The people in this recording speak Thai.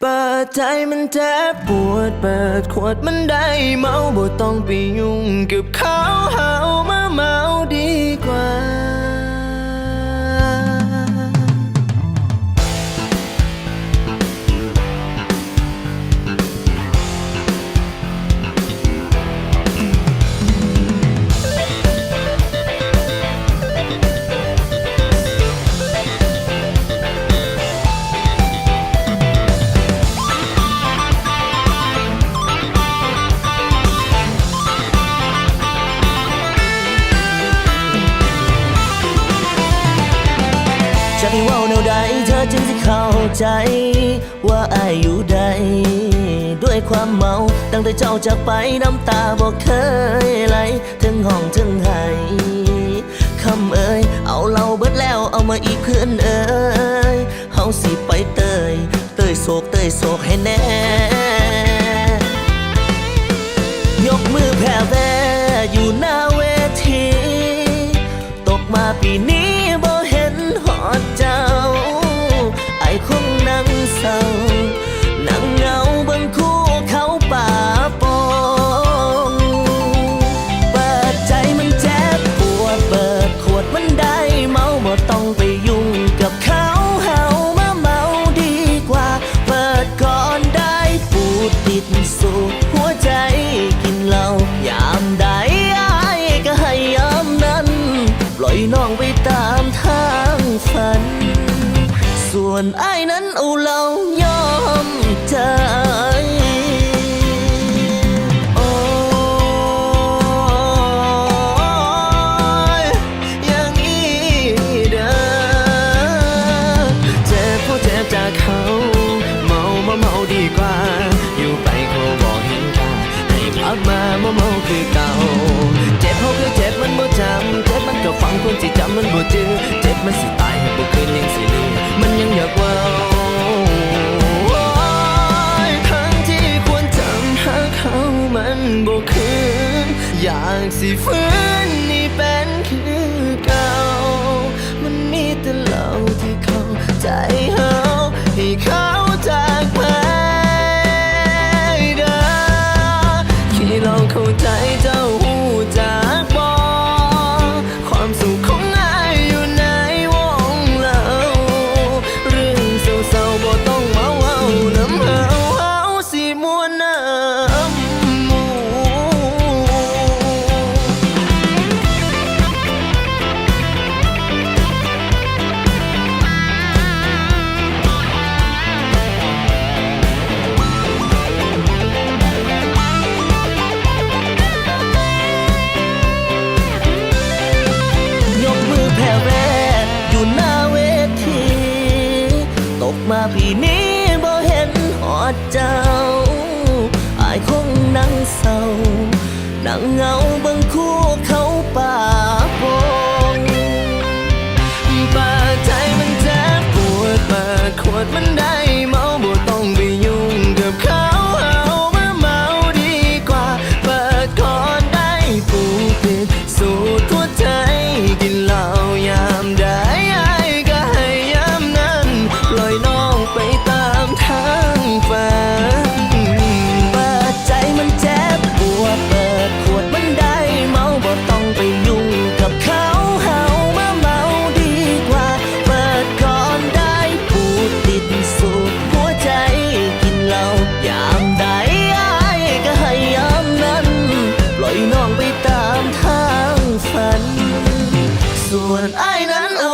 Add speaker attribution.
Speaker 1: เปิดใจมันแทบปวด เปิดขวดมันได้เมาบ่ต้องไปยุ่งกับเขาเฮามา
Speaker 2: จะให้ว่าแนวใดเธอจึงจะเข้าใจ ว่าอายอยู่ใด ด้วยความเมาตั้งแต่เจ้าจากไปน้ำตาบอกเคยไหลถึงห้องถึงไห้คำเอ่ยเอาเราเบิดแล้วเอามาอีกเพื่อนเอ่ยเฮาสิไปเตย เตยโศกเตยโศกให้แน่ ยกมือแผ่แว่อยู่หน้าเวทีตกมาปีนี้ เศร้านั่งเงาบิ่งคู่เขาป่าปองเปิดใจมันเจ็บปวดเปิดขวดมันได้เมาบ่ต้องไปยุ่งกับเขาเฮามาเมาดีกว่า เปิดก่อนได้ปูดติดสูดหัวใจกินเหล้ายามใดอ้ายก็ให้ยามนั้น ปล่อยน้องไปตา วนไอ้นั้นอาเรายอมใจ
Speaker 1: โอ้ยย่างอีเด้อเจ็บเพราะเจ็บจากเขาเมามาเมาดีกว่า อยู่ไปเขาบอกเห็นคาให้กลับมาเมาเมาคือเก่า เจ็บเพราะคือเจ็บมันบ่จำเจ็บมันก็ฟังคนสิจำมันบ่จือเจ็บมันสิตาย อยากสิฟื้นนี่เป็นคือเก่า มันมีแต่เราที่เข้าใจ ปีนี้บ่เห็
Speaker 2: นหอดเจ้าอายคงนั่งเศร้านั่งเหงาบังคู่
Speaker 1: ส่วนไอ้
Speaker 2: นั้นเอา